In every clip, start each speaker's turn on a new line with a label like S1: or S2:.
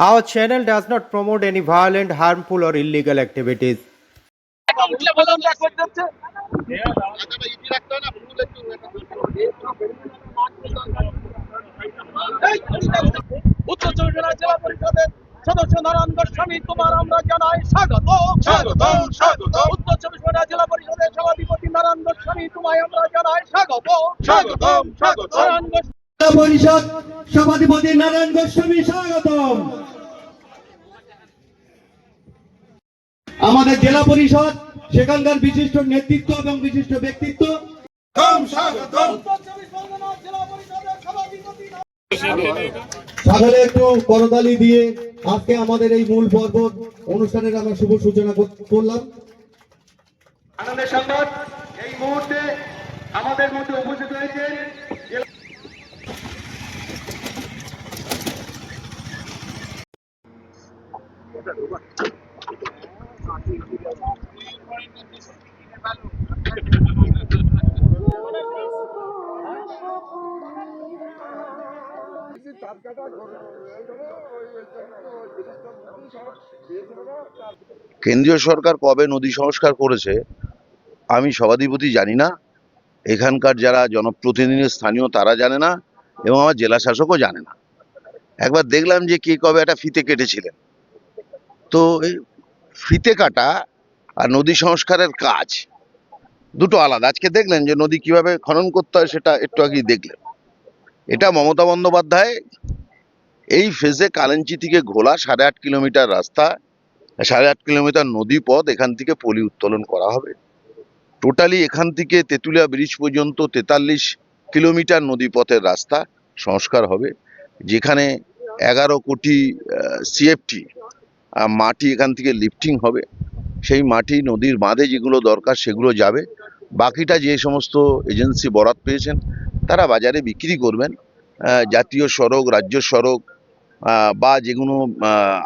S1: Our channel does not promote any violent, harmful, or illegal activities.
S2: সদস্য নারায়ণ গোস্বামী তোমার আমরা জানাই স্বাগত
S3: স্বাগতম, স্বাগতম।
S2: উত্তর চব্বিশ পরগনা জেলা পরিষদের সভাধিপতি নারায়ণ গোস্বামী তোমায় আমরা জানাই স্বাগত
S3: স্বাগতম, স্বাগতম।
S2: নারায়ণ গোস্বামী
S4: জেলা পরিষদ সভাধিপতি নারায়ণ গোস্বামী স্বাগতম আমাদের জেলা পরিষদ সেখানকার বিশিষ্ট নেতৃত্ব এবং বিশিষ্ট ব্যক্তিত্ব। সকলে একটু করতালি দিয়ে আজকে আমাদের এই মূল পর্ব অনুষ্ঠানের আমরা শুভ সূচনা করলাম।
S3: আনন্দের সংবাদ এই মুহূর্তে আমাদের মধ্যে উপস্থিত হয়েছেন
S5: কেন্দ্রীয় সরকার কবে নদী সংস্কার করেছে, আমি সভাধিপতি জানি না। এখানকার যারা জনপ্রতিনিধি স্থানীয়, তারা জানে না, এবং আমার জেলা শাসকও জানে না। একবার দেখলাম যে কে কবে একটা ফিতে কেটেছিলেন। তো ফিতে কাটা আর নদী সংস্কারের কাজ দুটো আলাদা। আজকে দেখলেন যে নদী কীভাবে খনন করতে হয় সেটা একটু আগেই দেখলেন। এটা মমতা বন্দ্যোপাধ্যায় এই ফেজে কালেঞ্চি থেকে ঘোলা সাড়ে আট কিলোমিটার রাস্তা, সাড়ে আট কিলোমিটার নদী পথ এখান থেকে পলি উত্তোলন করা হবে। টোটালি এখান থেকে তেঁতুলিয়া ব্রিজ পর্যন্ত তেতাল্লিশ কিলোমিটার নদী পথের রাস্তা সংস্কার হবে। যেখানে এগারো কোটি সিএফটি মাটি এখান থেকে লিফটিং হবে। সেই মাটি নদীর বাঁধে যেগুলো দরকার সেগুলো যাবে। বাকিটা যে সমস্ত এজেন্সি বরাত পেয়েছেন, তারা বাজারে বিক্রি করবেন। জাতীয় সড়ক, রাজ্য সড়ক বা যেগুলো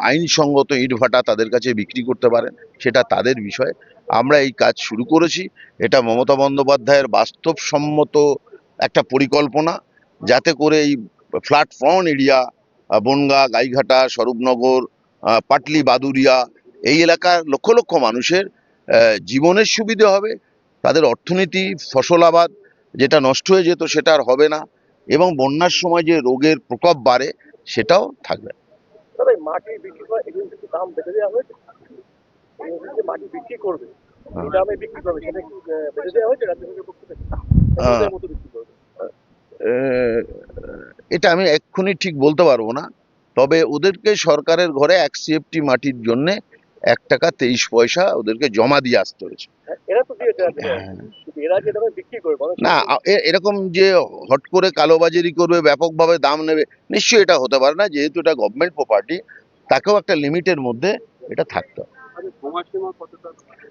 S5: আইনসঙ্গত ইটভাটা তাদের কাছে বিক্রি করতে পারেন। সেটা তাদের বিষয়। আমরা এই কাজ শুরু করেছি। এটা মমতা বন্দ্যোপাধ্যায়ের বাস্তবসম্মত একটা পরিকল্পনা। যাতে করে এই ফ্ল্যাট এরিয়া বনগা, গাইঘাটা, স্বরূপনগর পাটলি বাদুরিয়া এই এলাকার লক্ষ লক্ষ মানুষের জীবনের সুবিধে হবে। তাদের অর্থনীতি ফসলাবাদ যেটা নষ্ট হয়ে যেত সেটা আর হবে না। এবং বন্যার সময় যে রোগের প্রকোপ বাড়ে সেটাও থাকবে। হ্যাঁ। হ্যাঁ। এটা আমি এক্ষুনি ঠিক বলতে পারব না। তবে ওদেরকে সরকারের ঘরে এক সিএফটি মাটির জন্য এক টাকা তেইশ পয়সা ওদেরকে জমা দিয়ে আসতে হয়েছে।
S2: হ্যাঁ।
S5: হ্যাঁ। না এরকম যে হট করে কালোবাজারি করবে ব্যাপকভাবে দাম নেবে নিশ্চয়ই এটা হতে পারে না। যেহেতু এটা গভর্নমেন্ট প্রপার্টি তাকেও একটা লিমিটের মধ্যে এটা থাকতে হবে।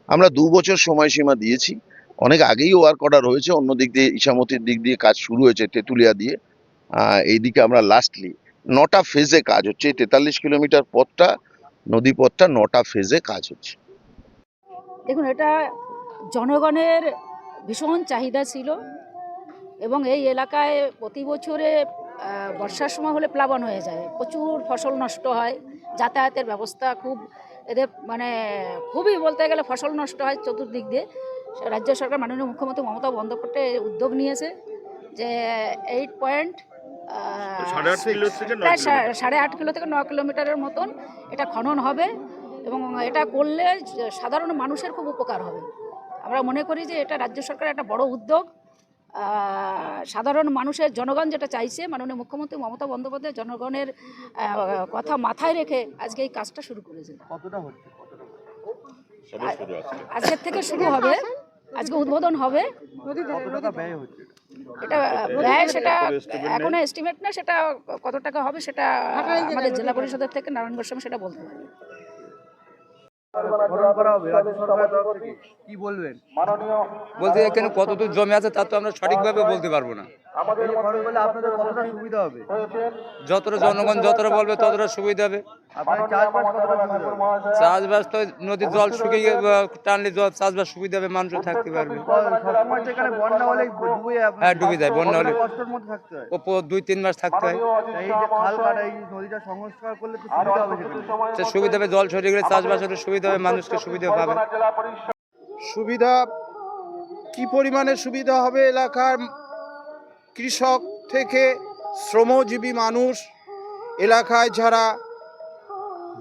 S5: আমরা দু বছর সময়সীমা দিয়েছি। অনেক আগেই ওয়ার্ক অর্ডার হয়েছে। অন্য দিক দিয়ে ইসামতির দিক দিয়ে কাজ শুরু হয়েছে তেঁতুলিয়া দিয়ে। এইদিকে আমরা লাস্টলি নটা ফেজে কাজ হচ্ছে, এই তেতাল্লিশ কিলোমিটার পথটা, নদী পথটা নটা ফেজে কাজ হচ্ছে।
S6: দেখুন, এটা জনগণের ভীষণ চাহিদা ছিল এবং এই এলাকায় প্রতি বছরে বর্ষার সময় হলে প্লাবন হয়ে যায়। প্রচুর ফসল নষ্ট হয়, যাতায়াতের ব্যবস্থা খুব, এদের মানে খুবই বলতে গেলে ফসল নষ্ট হয় চতুর্দিক দিয়ে। রাজ্য সরকার মাননীয় মুখ্যমন্ত্রী মমতা বন্দ্যোপাধ্যায় উদ্যোগ নিয়েছে যে এইট পয়েন্ট প্রায় সাড়ে আট কিলো থেকে ন কিলোমিটারের মতন এটা খনন হবে এবং এটা করলে সাধারণ মানুষের খুব উপকার হবে। আমরা মনে করি যে এটা রাজ্য সরকারের একটা বড় উদ্যোগ। সাধারণ মানুষের জনগণ যেটা চাইছে মাননীয় মুখ্যমন্ত্রী মমতা বন্দ্যোপাধ্যায় জনগণের কথা মাথায় রেখে আজকে এই কাজটা শুরু করেছে আজকের থেকে শুরু হবে। আজকে উদ্বোধন হবে। এটা ব্যয় সেটা এখনও এস্টিমেট না সেটা কত টাকা হবে সেটা আমাদের জেলা পরিষদের থেকে নারায়ণ গোস্বামী সেটা বলতে পারবে
S7: কি বলবেন? বলতে এখানে কত জমি আছে তা তো আমরা সঠিকভাবে বলতে পারব না।
S4: সুবিধা হবে?
S7: যতটা জনগণ যতটা বলবে ততটা সুবিধা হবে। চাষবাস তো নদীর জল শুকিয়ে টানলে জল চাষবাস সুবিধা হবে মানুষ থাকতে পারবে। হ্যাঁ ডুবে যায় বন্যা হলে ওপর দুই তিন মাস থাকতে হয়। সে সুবিধা হবে জল সরে গেলে চাষবাস হলে সুবিধা হবে মানুষকে সুবিধা পাবে।
S8: সুবিধা কি পরিমাণে সুবিধা হবে এলাকার কৃষক থেকে শ্রমজীবী মানুষ এলাকায় যারা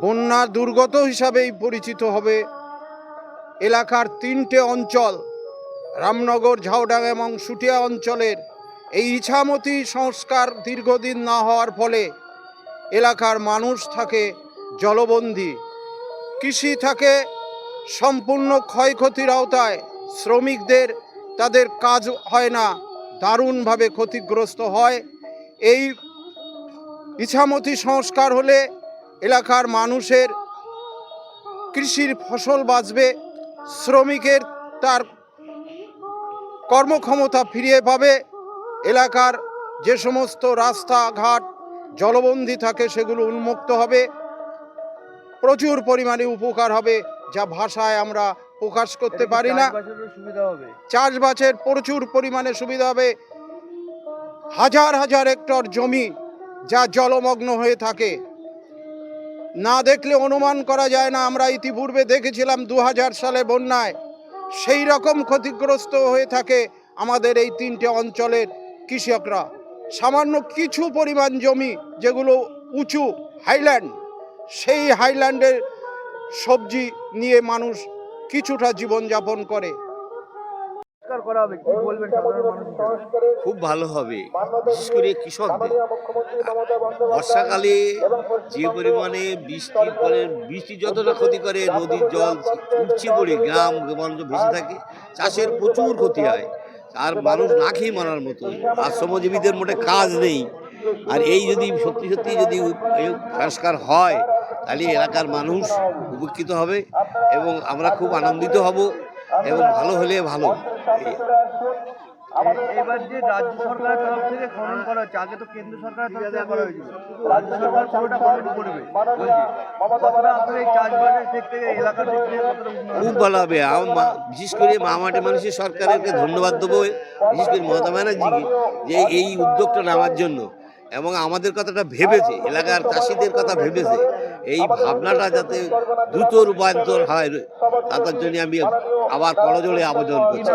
S8: বন্যা দুর্গত হিসাবেই পরিচিত হবে? এলাকার তিনটে অঞ্চল, রামনগর, ঝাউডাঙ্গা এবং সুটিয়া অঞ্চলের এই ইছামতি সংস্কার দীর্ঘদিন না হওয়ার ফলে এলাকার মানুষ থাকে জলবন্দী। কৃষি থাকে সম্পূর্ণ ক্ষয়ক্ষতির আওতায়। শ্রমিকদের তাদের কাজ হয় না, দারুণভাবে ক্ষতিগ্রস্ত হয়। এই ইছামতি সংস্কার হলে এলাকার মানুষের কৃষির ফসল বাঁচবে, শ্রমিকের তার কর্মক্ষমতা ফিরিয়ে পাবে। এলাকার যে সমস্ত রাস্তাঘাট, জলবন্দী থাকে সেগুলো উন্মুক্ত হবে। প্রচুর পরিমাণে উপকার হবে যা ভাষায় আমরা প্রকাশ করতে পারি না। চাষবাসের প্রচুর পরিমাণে সুবিধা হবে। হাজার হাজার হেক্টর জমি যা জলমগ্ন হয়ে থাকে। না দেখলে অনুমান করা যায় না আমরা ইতিপূর্বে দেখেছিলাম দু হাজার সালে বন্যায় সেই রকম ক্ষতিগ্রস্ত হয়ে থাকে আমাদের এই তিনটে অঞ্চলের কৃষকরা। সামান্য কিছু পরিমাণ জমি যেগুলো উঁচু হাইল্যান্ড সেই হাইল্যান্ডের সবজি নিয়ে মানুষ কিছুটা জীবনযাপন করে।
S9: খুব ভালো হবে বিশেষ করে কৃষকদের। বর্ষাকালে যে পরিমাণে বৃষ্টির পরে বৃষ্টি যতটা ক্ষতি করে নদীর জল উঠছে পড়ে গ্রাম গঞ্জ ভেসে থাকে চাষের প্রচুর ক্ষতি হয়। আর মানুষ না খেয়ে মারার মতো আর শ্রমজীবীদের মোটে কাজ নেই। আর এই যদি সত্যি সত্যি যদি এই সংস্কার হয় তাহলে এলাকার মানুষ উপকৃত হবে এবং আমরা খুব আনন্দিত হব এবং ভালো হলে ভালো।
S2: এবার যে রাজ্য সরকারের তরফ থেকে খনন করা হচ্ছে আগে তো কেন্দ্র সরকারের তরফ থেকে করা হয়েছিল। রাজ্য সরকার পুরোটা খনন করবে। আপনার এই চাষবাসের দিক এলাকার দিক থেকে কতটা উন্নয়ন
S9: খুব ভালো হবে। বিশেষ করে মামাটে মানুষের সরকারকে ধন্যবাদ দেবো। বিশেষ করে মমতা ব্যানার্জিকে যে এই উদ্যোগটা নেওয়ার জন্য। এবং আমাদের কথাটা ভেবেছে এলাকার চাষিদের কথা ভেবেছে এই ভাবনাটা যাতে দ্রুত রূপান্তর হয় তার জন্য আমি আবার করজোড়ে আবেদন করছি